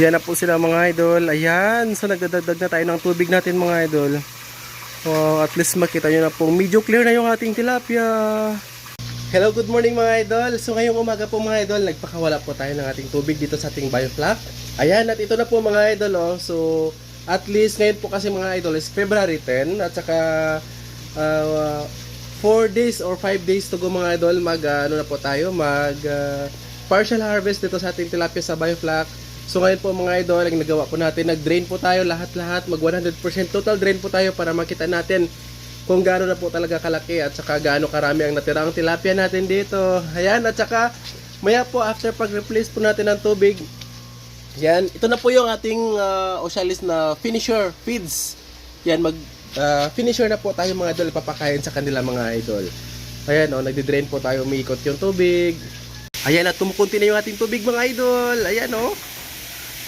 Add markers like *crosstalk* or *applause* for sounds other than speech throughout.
Yan na po sila mga idol. Ayan. So nagdadagdag na tayo ng tubig natin mga idol. Wow, at least makita nyo na po. Medyo clear na yung ating tilapia. Hello, good morning mga idol. So ngayong umaga po mga idol, nagpakawala po tayo ng ating tubig dito sa ating bioflak. Ayan, at ito na po mga idol. Oh. So at least ngayon po kasi mga idol is February 10 at saka 4 days or 5 days to go mga idol mag ah, ano na po tayo mag ah, partial harvest dito sa ating tilapia sa bioflak. So ngayon po mga idol, ang nagawa po natin, nag-drain po tayo lahat-lahat, mag 100% total drain po tayo para makita natin kung gaano na po talaga kalaki at saka gaano karami ang natirang tilapia natin dito. Ayan, at saka maya po after pag-replace po natin ng tubig, yan, ito na po yung ating uh, Ocealis na finisher feeds. Yan, mag ah, finisher na po tayo mga idol, papakain sa kanila mga idol. Ayan, oh, nagdi-drain po tayo, umiikot yung tubig. Ayan, at kumukunti na yung ating tubig mga idol. Ayan, oh.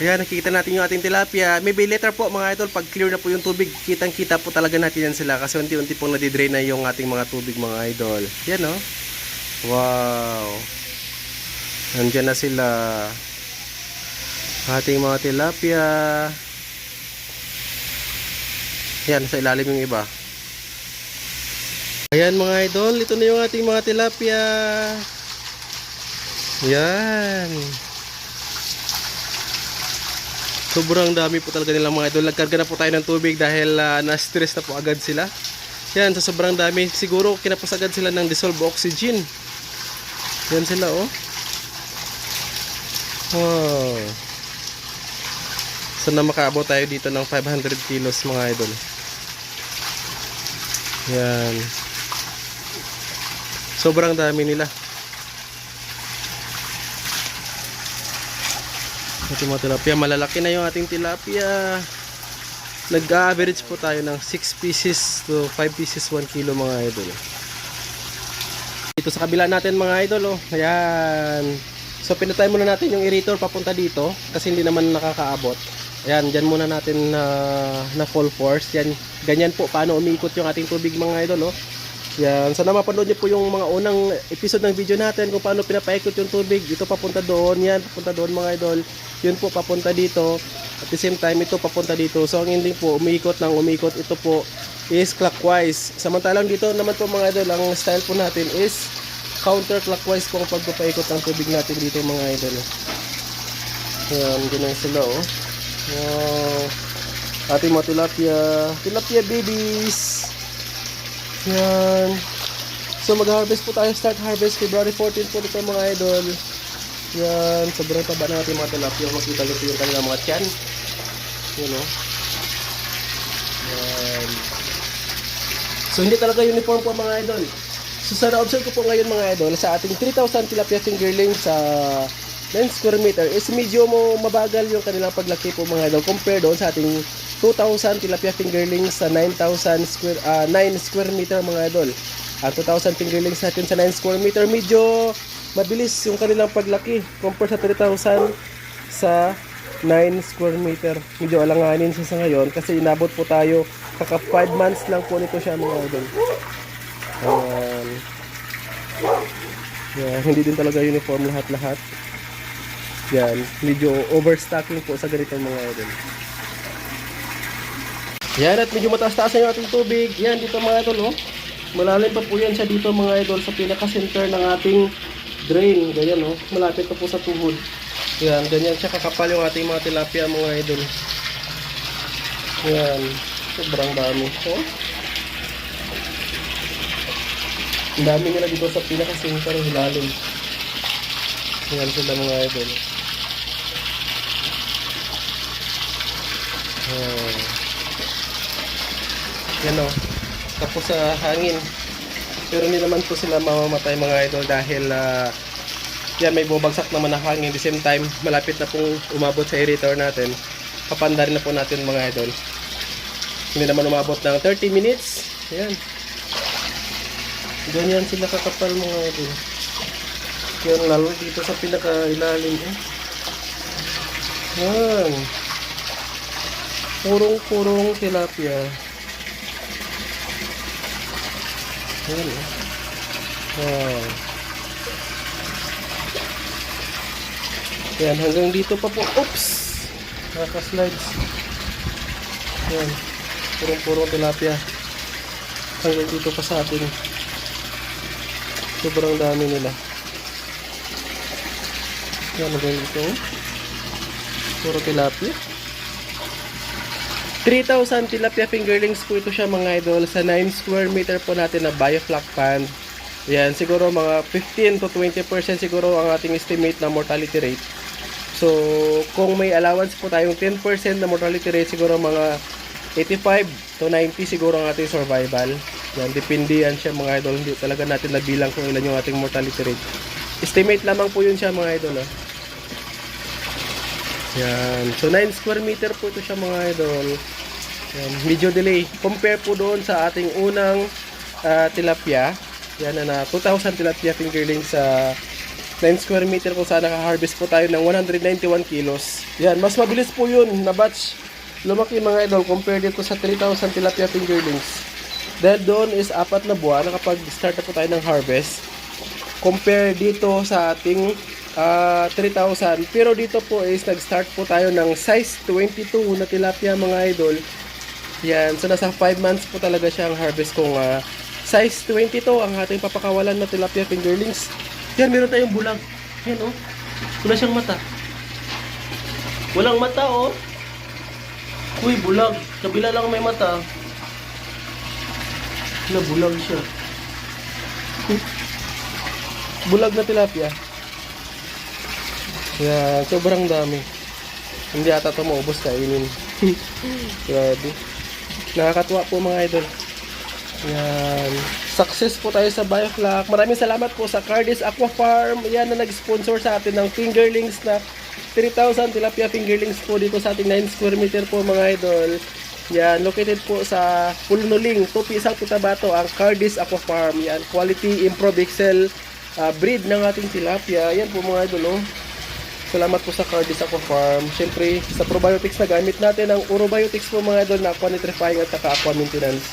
Ayan, nakikita natin yung ating tilapia. Maybe later po mga idol, pag clear na po yung tubig, kitang-kita po talaga natin yan sila kasi unti-unti pong nadidrain na yung ating mga tubig mga idol. Yan oh. Wow. Nandiyan na sila. Ating mga tilapia. Yan, sa ilalim yung iba. Ayan mga idol, ito na yung ating mga tilapia. Yan. Sobrang dami po talaga nilang mga idol. Nagkarga na po tayo ng tubig dahil ah, na-stress na po agad sila. Yan, sa sobrang dami. Siguro kinapos agad sila ng dissolved oxygen. Yan sila oh. Wow. Sana makaabot tayo dito ng 500 kilos mga idol. Yan. Sobrang dami nila. Ating mga tilapia. Malalaki na yung ating tilapia. Nag-average po tayo ng 6 pieces to 5 pieces 1 kilo mga idol. Dito sa kabila natin mga idol oh. Ayan. So pinatay muna natin yung aerator papunta dito kasi hindi naman nakakaabot. Ayan, dyan muna natin na na full force. Yan, ganyan po paano umiikot yung ating tubig mga idol oh. Yan, sana mapanood niyo po yung mga unang episode ng video natin kung paano pinapaikot yung tubig. Ito papunta doon, yan papunta doon mga idol. Yun po papunta dito. At the same time ito papunta dito. So ang ending po umiikot ng umiikot ito po is clockwise. Samantalang dito naman po mga idol, ang style po natin is counterclockwise po ang pagpapaikot ng tubig natin dito mga idol. Yan, ganyan sila oh. Wow. Ating mga tilapia, tilapia babies. Yan. So mag-harvest po tayo, start harvest February 14 po dito mga idol. Yan, sobrang taba na natin mga tilapia. Makita nyo po yung kanilang mga tiyan. Yan o. Yan. So hindi talaga uniform po mga idol. So sa na-observe ko po ngayon mga idol, sa ating 3,000 tilapia fingerling sa 9 square meter is medyo mabagal yung kanilang paglaki po mga idol compare doon sa ating 2,000 tilapia fingerlings sa 9,000 square ah, 9 square meter mga idol. Ang 2,000 fingerlings natin sa 9 square meter medyo mabilis yung kanilang paglaki compare sa 3,000 sa 9 square meter. Medyo alanganin siya sa ngayon kasi inabot po tayo kaka 5 months lang po nito siya mga idol. Ayan. Yan, hindi din talaga uniform lahat-lahat. Yan, medyo overstocking po sa ganitong mga idol. Yan, at medyo mataas-taas na ating tubig. Yan, dito mga idol, oh. Malalim pa po yan siya dito mga idol sa pinaka-center ng ating drain. Ganyan, oh. Malapit pa po sa tuhod. Yan, ganyan siya kakapal yung ating mga tilapia mga idol. Yan, sobrang dami. Oh. Ang dami nila dito sa pinaka-center ng ilalim. Yan sila mga idol. Oh. Yan o. Tapos sa hangin. Pero hindi naman po sila mamamatay mga idol dahil ah, yan may bumagsak naman na hangin. At the same time, malapit na pong umabot sa aerator natin. Papanda rin na po natin mga idol. Hindi naman umabot ng 30 minutes. Yan. Ganyan sila kakapal mga idol. Yan lalo dito sa pinaka-ilalim. Eh. Yan. Purong-purong tilapia. Yan. eh. Wow. Yan, hanggang dito pa po. Oops! Nakaka-slides. Yan. Purong-purong tilapia. Hanggang dito pa sa atin. Sobrang dami nila. Yan, hanggang dito. Puro tilapia. 3,000 tilapia fingerlings po ito siya mga idol sa 9 square meter po natin na bioflak pond. Yan, siguro mga 15 to 20% siguro ang ating estimate na mortality rate. So, kung may allowance po tayong 10% na mortality rate, siguro mga 85 to 90 siguro ang ating survival. Yan, depende yan siya mga idol. Hindi talaga natin nabilang kung ilan yung ating mortality rate. Estimate lamang po yun siya mga idol. Ah. Yan. So, 9 square meter po ito siya mga idol. Yan. Medyo delay. Compare po doon sa ating unang ah, tilapia. Yan na na 2,000 tilapia fingerlings sa 9 square meter kung saan naka-harvest po tayo ng 191 kilos. Yan. Mas mabilis po yun na batch. Lumaki mga idol compare dito sa 3,000 tilapia fingerlings. Dahil doon is apat na buwan nakapag-start na po tayo ng harvest. Compare dito sa ating ah, 3,000. Pero dito po is nag-start po tayo ng size 22 na tilapia mga idol. Yan. So nasa 5 months po talaga siya ang harvest kung ah, size 22 ang ating papakawalan na tilapia fingerlings. Yan, meron tayong bulag. Yan oh. Wala siyang mata. Walang mata oh. Uy, bulag. Kabila lang may mata. Na bulag siya. *laughs* bulag na tilapia. Yan, sobrang dami. Hindi ata ito maubos kainin. *laughs* Grabe. Nakakatuwa po mga idol. Yan. Success po tayo sa Bioflock. Maraming salamat po sa Cardis Aqua Farm. Yan na nag-sponsor sa atin ng fingerlings na 3,000 tilapia fingerlings po dito sa ating 9 square meter po mga idol. Yan, located po sa Pulnuling, Tupi, Isang Pitabato, ang Cardis Aqua Farm. Yan, quality improved excel ah, breed ng ating tilapia. Yan po mga idol. Oh. Salamat po sa Cardis Aqua Farm. Siyempre, sa probiotics na gamit natin, ang Urobiotics po mga idol na aqua at saka aqua maintenance.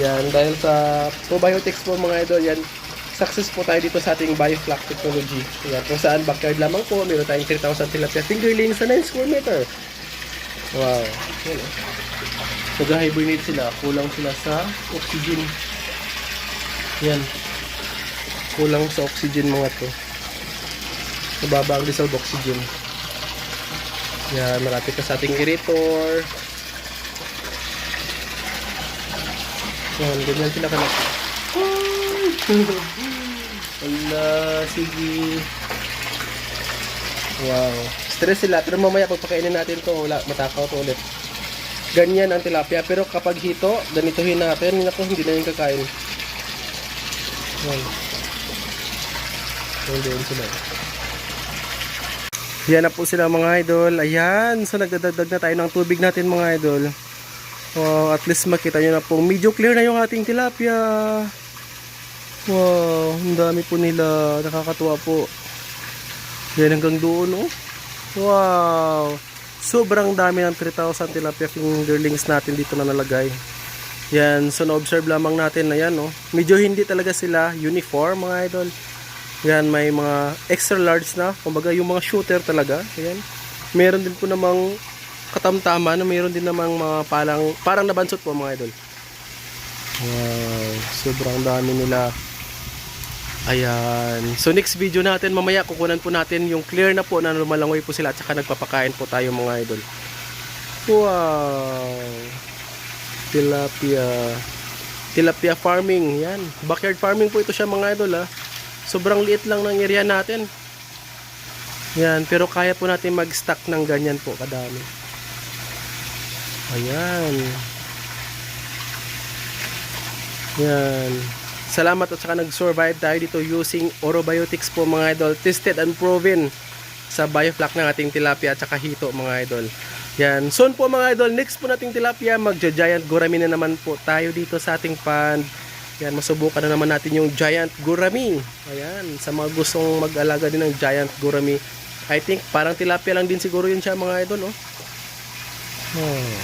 Yan, dahil sa probiotics po mga idol, yan, success po tayo dito sa ating bioflock technology. Yan, kung saan backyard lamang po, meron tayong 3,000 tilapia fingerlings sa 9 square meter. Wow. Yan, oh. Nag-hibernate sila, kulang sila sa oxygen. Yan. Kulang sa oxygen mga to. Mababa ang dissolved oxygen. Yan, malapit ka sa ating aerator. Yan, ganyan sila kalaki. *laughs* Wala, sige. Wow. Stress sila, pero mamaya pagpakainin natin to, wala, matakaw to ulit. Ganyan ang tilapia, pero kapag hito, ganitohin natin, yun ako, hindi na yung kakain. Yan. Yan din sila. Yan na po sila mga idol. Ayan, so nagdadagdag na tayo ng tubig natin mga idol. Wow, at least makita nyo na po, medyo clear na yung ating tilapia. Wow, ang dami po nila. Nakakatuwa po. Yan hanggang doon, oh. Wow. Sobrang dami ng 3,000 tilapia fingerlings natin dito na nalagay. Yan, so na-observe lamang natin na yan, oh. Medyo hindi talaga sila uniform, mga idol. Yan, may mga extra large na. Kumbaga, yung mga shooter talaga. Ayan. Meron din po namang katamtaman na meron din namang mga parang, parang nabansot po, mga idol. Wow, sobrang dami nila. Ayan. So next video natin, mamaya kukunan po natin yung clear na po na lumalangoy po sila at saka nagpapakain po tayo mga idol. Wow. Tilapia. Tilapia farming. Yan. Backyard farming po ito siya mga idol ha. Sobrang liit lang ng area natin. Yan. Pero kaya po natin mag-stock ng ganyan po kadami. Ayan. Yan. Salamat at saka nag-survive tayo dito using Orobiotics po mga idol. Tested and proven sa bioflock ng ating tilapia at saka hito mga idol. Yan. Soon po mga idol, next po nating tilapia, magja-giant gurami na naman po tayo dito sa ating pond. Yan, masubukan na naman natin yung giant gurami. Ayan, sa mga gustong mag-alaga din ng giant gurami. I think parang tilapia lang din siguro yun siya mga idol, oh. Oh.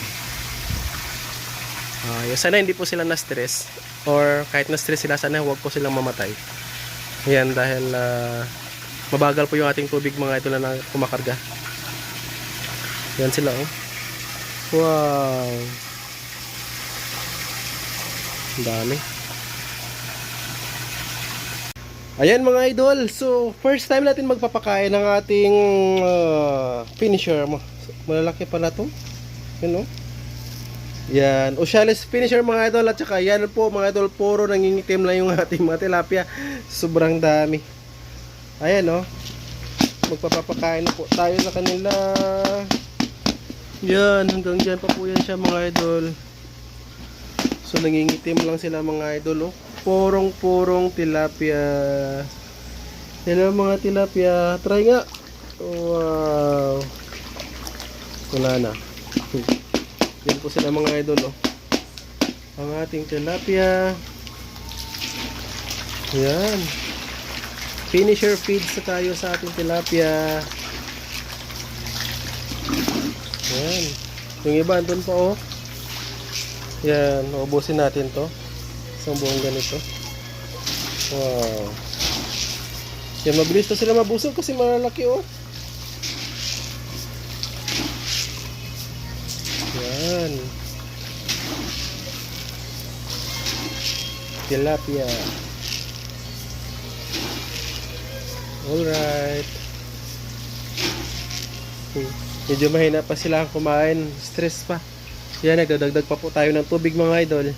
Ah, sana hindi po sila na-stress or kahit na-stress sila sana huwag po silang mamatay. Yan dahil ah, mabagal po yung ating tubig mga idol na kumakarga. Yan sila oh. Wow. Ang dami. Ayan mga idol. So, first time natin magpapakain ng ating ah, finisher mo. Malalaki pala to. Yan oh. Yan. Ocealis finisher mga idol. At saka yan po mga idol. Puro nangingitim lang yung *laughs* ating mga tilapia. Sobrang dami. Ayan oh. Magpapapakain na po tayo sa kanila. Yan. Hanggang dyan pa po yan siya mga idol. So nangingitim lang sila mga idol oh. Porong-porong tilapia. Hello mga tilapia. Try nga. Wow. Wala na. Yan po sila mga idol oh. Ang ating tilapia. Yan. Finisher feeds na tayo sa ating tilapia. Yan. Yung iba andun pa oh. Yan, ubusin natin to. Isang buong ganito. Wow. Yan, mabilis to sila mabusog kasi malalaki oh. Yan. Tilapia. Alright. Hmm. Medyo mahina pa sila kumain. Stress pa. Yan, nagdadagdag pa po tayo ng tubig mga idol.